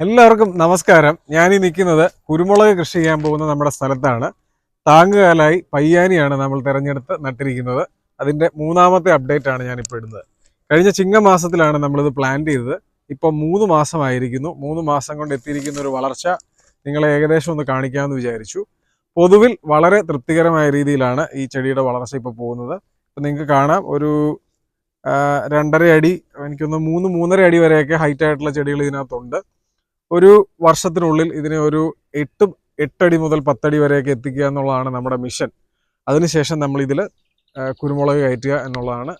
എല്ലാവർക്കും നമസ്കാരം. ഞാൻ ഈ നിൽക്കുന്നത് കുരുമുളക് കൃഷി ചെയ്യാൻ പോകുന്ന നമ്മുടെ സ്ഥലത്താണ്. താങ്ങുകാലായി പയ്യാനിയാണ് നമ്മൾ തിരഞ്ഞെടുത്ത് നട്ടിരിക്കുന്നത്. അതിന്റെ മൂന്നാമത്തെ അപ്ഡേറ്റ് ആണ് ഞാനിപ്പോൾ ഇടുന്നത്. കഴിഞ്ഞ ചിങ്ങമാസത്തിലാണ് നമ്മളിത് പ്ലാൻ ചെയ്തത്. ഇപ്പോൾ മൂന്ന് മാസമായിരിക്കുന്നു. മൂന്ന് മാസം കൊണ്ട് എത്തിയിരിക്കുന്ന ഒരു വളർച്ച നിങ്ങളെ ഏകദേശം ഒന്ന് കാണിക്കാമെന്ന് വിചാരിച്ചു. പൊതുവിൽ വളരെ തൃപ്തികരമായ രീതിയിലാണ് ഈ ചെടിയുടെ വളർച്ച ഇപ്പോൾ പോകുന്നത്. ഇപ്പം നിങ്ങൾക്ക് കാണാം. ഒരു രണ്ടര അടി എനിക്കൊന്ന് മൂന്ന് മൂന്നര അടി വരെയൊക്കെ ഹൈറ്റായിട്ടുള്ള ചെടികൾ ഇതിനകത്തുണ്ട്. ഒരു വർഷത്തിനുള്ളിൽ ഇതിനെ ഒരു എട്ട് എട്ടടി മുതൽ പത്തടി വരെയൊക്കെ എത്തിക്കുക എന്നുള്ളതാണ് നമ്മുടെ മിഷൻ. അതിനുശേഷം നമ്മൾ ഇതിൽ കുരുമുളക് കയറ്റുക എന്നുള്ളതാണ്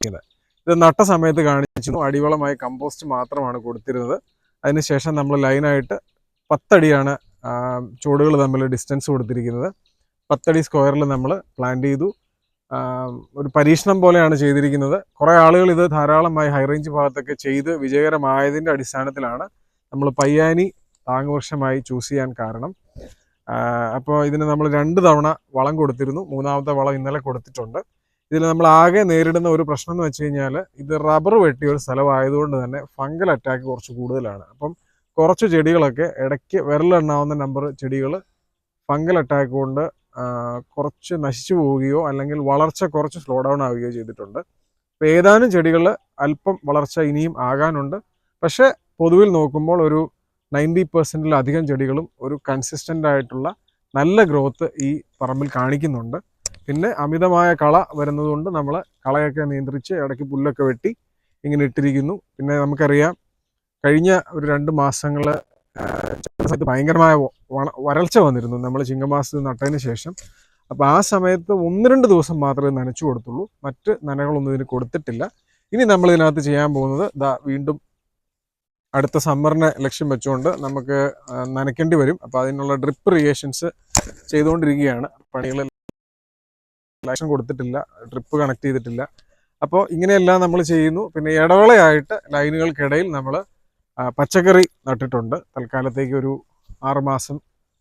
ഇത് ഇത് നട്ട സമയത്ത് കാണിച്ചു അടിവളമായി കമ്പോസ്റ്റ് മാത്രമാണ് കൊടുത്തിരുന്നത്. അതിനുശേഷം നമ്മൾ ലൈനായിട്ട് പത്തടിയാണ് ചുവടുകൾ തമ്മിൽ ഡിസ്റ്റൻസ് കൊടുത്തിരിക്കുന്നത്. പത്തടി സ്ക്വയറിൽ നമ്മൾ പ്ലാന്റ് ചെയ്തു. ഒരു പരീക്ഷണം പോലെയാണ് ചെയ്തിരിക്കുന്നത്. കുറേ ആളുകൾ ഇത് ധാരാളമായി ഹൈറേഞ്ച് ഭാഗത്തൊക്കെ ചെയ്ത് വിജയകരമായതിന്റെ അടിസ്ഥാനത്തിലാണ് നമ്മൾ പയ്യാനി താങ്ങുവർഷമായി ചൂസ് ചെയ്യാൻ കാരണം. അപ്പോൾ ഇതിന് നമ്മൾ രണ്ട് തവണ വളം കൊടുത്തിരുന്നു. മൂന്നാമത്തെ വളം ഇന്നലെ കൊടുത്തിട്ടുണ്ട്. ഇതിൽ നമ്മൾ ആകെ നേരിടുന്ന ഒരു പ്രശ്നം എന്ന് വെച്ച് കഴിഞ്ഞാൽ ഇത് റബ്ബർ വെട്ടിയ ഒരു സ്ഥലമായതുകൊണ്ട് തന്നെ ഫംഗൽ അറ്റാക്ക് കുറച്ച് കൂടുതലാണ്. അപ്പം കുറച്ച് ചെടികളൊക്കെ ഇടയ്ക്ക് വിരലെണ്ണാവുന്ന നമ്പർ ചെടികൾ ഫംഗൽ അറ്റാക്ക് കൊണ്ട് കുറച്ച് നശിച്ചു പോവുകയോ അല്ലെങ്കിൽ വളർച്ച കുറച്ച് സ്ലോ ഡൗൺ ആവുകയോ ചെയ്തിട്ടുണ്ട്. അപ്പോൾ ഏതാനും ചെടികൾ അല്പം വളർച്ച ഇനിയും ആകാനുണ്ട്. പക്ഷേ പൊതുവിൽ നോക്കുമ്പോൾ ഒരു നയന്റി പെർസെന്റിലധികം ചെടികളും ഒരു കൺസിസ്റ്റന്റ് ആയിട്ടുള്ള നല്ല ഗ്രോത്ത് ഈ പറമ്പിൽ കാണിക്കുന്നുണ്ട്. പിന്നെ അമിതമായ കള വരുന്നതുകൊണ്ട് നമ്മൾ കളയൊക്കെ നിയന്ത്രിച്ച് ഇടയ്ക്ക് പുല്ലൊക്കെ വെട്ടി ഇങ്ങനെ ഇട്ടിരിക്കുന്നു. പിന്നെ നമുക്കറിയാം കഴിഞ്ഞ ഒരു രണ്ട് മാസങ്ങൾ ഭയങ്കരമായ വരൾച്ച വന്നിരുന്നു. നമ്മൾ ചിങ്ങമാസത്തിൽ നട്ടതിന് ശേഷം. അപ്പോൾ ആ സമയത്ത് ഒന്ന് രണ്ട് ദിവസം മാത്രമേ നനച്ചു കൊടുത്തുള്ളൂ. മറ്റ് നനകളൊന്നും ഇതിന് കൊടുത്തിട്ടില്ല. ഇനി നമ്മൾ ഇതിനകത്ത് ചെയ്യാൻ പോകുന്നത് ദാ വീണ്ടും അടുത്ത സമ്മറിനെ ലക്ഷ്യം വെച്ചുകൊണ്ട് നമുക്ക് നനയ്ക്കേണ്ടി വരും. അപ്പോൾ അതിനുള്ള ഡ്രിപ്പ് ഇറിഗേഷൻസ് ചെയ്തുകൊണ്ടിരിക്കുകയാണ്. പണികൾ ലക്ഷം കൊടുത്തിട്ടില്ല ഡ്രിപ്പ് കണക്ട് ചെയ്തിട്ടില്ല. അപ്പോൾ ഇങ്ങനെയെല്ലാം നമ്മൾ ചെയ്യുന്നു. പിന്നെ ഇടവേളയായിട്ട് ലൈനുകൾക്കിടയിൽ നമ്മൾ പച്ചക്കറി നട്ടിട്ടുണ്ട്. തൽക്കാലത്തേക്ക് ഒരു ആറുമാസം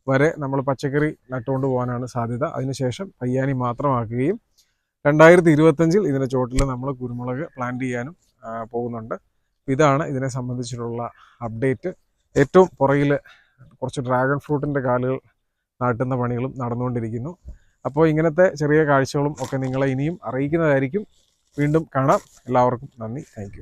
വരെ നമ്മൾ പച്ചക്കറി നട്ടുകൊണ്ട് പോകാനാണ് സാധ്യത. അതിനുശേഷം പയ്യാനി മാത്രമാക്കുകയും രണ്ടായിരത്തി ഇരുപത്തഞ്ചിൽ ഇതിന്റെ ചോട്ടിൽ നമ്മൾ കുരുമുളക് പ്ലാന്റ് ചെയ്യാനും പോകുന്നുണ്ട്. ഇതാണ് ഇതിനെ സംബന്ധിച്ചിട്ടുള്ള അപ്ഡേറ്റ് ഏറ്റവും പുറകിൽ കുറച്ച് ഡ്രാഗൺ ഫ്രൂട്ടിന്റെ കാലുകൾ നാട്ടുന്ന പണികളും നടന്നുകൊണ്ടിരിക്കുന്നു. അപ്പോൾ ഇങ്ങനത്തെ ചെറിയ കാഴ്ചകളും ഒക്കെ നിങ്ങളെ ഇനിയും അറിയിക്കുന്നതായിരിക്കും. വീണ്ടും കാണാം. എല്ലാവർക്കും നന്ദി. താങ്ക്